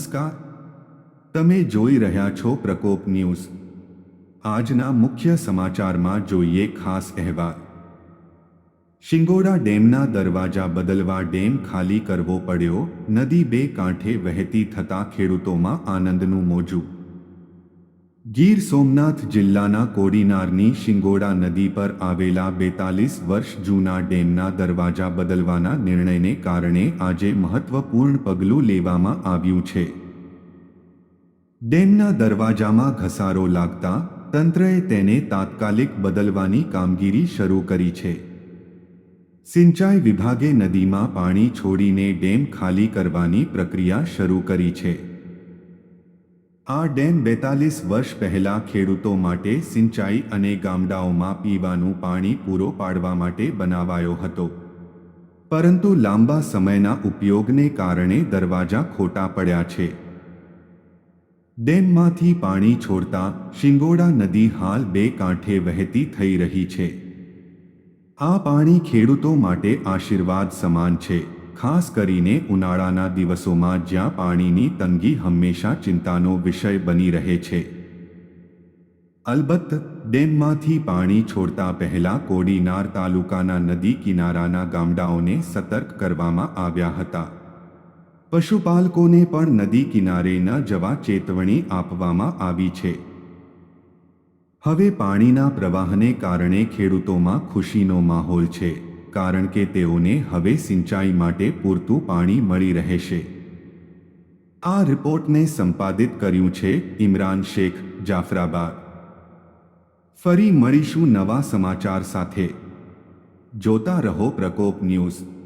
નમસ્કાર. તમે જોઈ રહ્યા છો પ્રકોપ ન્યૂઝ. આજના મુખ્ય સમાચારમાં જોઈએ ખાસ અહેવાલ. શિંગોડા ડેમના દરવાજા બદલવા ડેમ ખાલી કરવો પડ્યો, નદી બે કાંઠે વહેતી થતા ખેડૂતોમાં આનંદનું મોજું. ગીર સોમનાથ જિલ્લાના કોડીનારની શિંગોડા નદી પર આવેલા બેતાલીસ વર્ષ જૂના ડેમના દરવાજા બદલવાના નિર્ણયને કારણે આજે મહત્વપૂર્ણ પગલું લેવામાં આવ્યું છે. ડેમના દરવાજામાં ઘસારો લાગતા તંત્રએ તેને તાત્કાલિક બદલવાની કામગીરી શરૂ કરી છે. સિંચાઈ વિભાગે નદીમાં પાણી છોડીને ડેમ ખાલી કરવાની પ્રક્રિયા શરૂ કરી છે. આ ડેમ બેતાલીસ વર્ષ પહેલા ખેડૂતો માટે સિંચાઈ અને ગામડાઓમાં પીવાનું પાણી પૂરો પાડવા માટે બનાવાયો હતો. પરંતુ લાંબા સમયના ઉપયોગને કારણે દરવાજા ખોટા પડ્યા છે. ડેમમાંથી પાણી છોડતા શિંગોડા નદી હાલ બે કાંઠે વહેતી થઈ રહી છે. આ પાણી ખેડૂતો માટે આશીર્વાદ સમાન છે. ખાસ કરીને ઉનાળાના દિવસોમાં જ્યાં પાણીની તંગી હંમેશા ચિંતાનો વિષય બની રહે છે. અલબત્ત, ડેમમાંથી પાણી છોડતા પહેલા કોડીનાર તાલુકાના નદી કિનારાના ગામડાઓને સતર્ક કરવામાં આવ્યા હતા. પશુપાલકોને પણ નદી કિનારે ન જવા ચેતવણી આપવામાં આવી છે. હવે પાણીના પ્રવાહને કારણે ખેડૂતોમાં ખુશીનો માહોલ છે. કારણ કે તેઓને હવે સિંચાઈ માટે પૂરતું પાણી મળી રહેશે. આ રિપોર્ટને સંપાદિત કર્યું છે ઇમરાન શેખ જાફરાબાદ. ફરી મળીશું નવા સમાચાર સાથે. જોતા રહો પ્રકોપ ન્યૂઝ.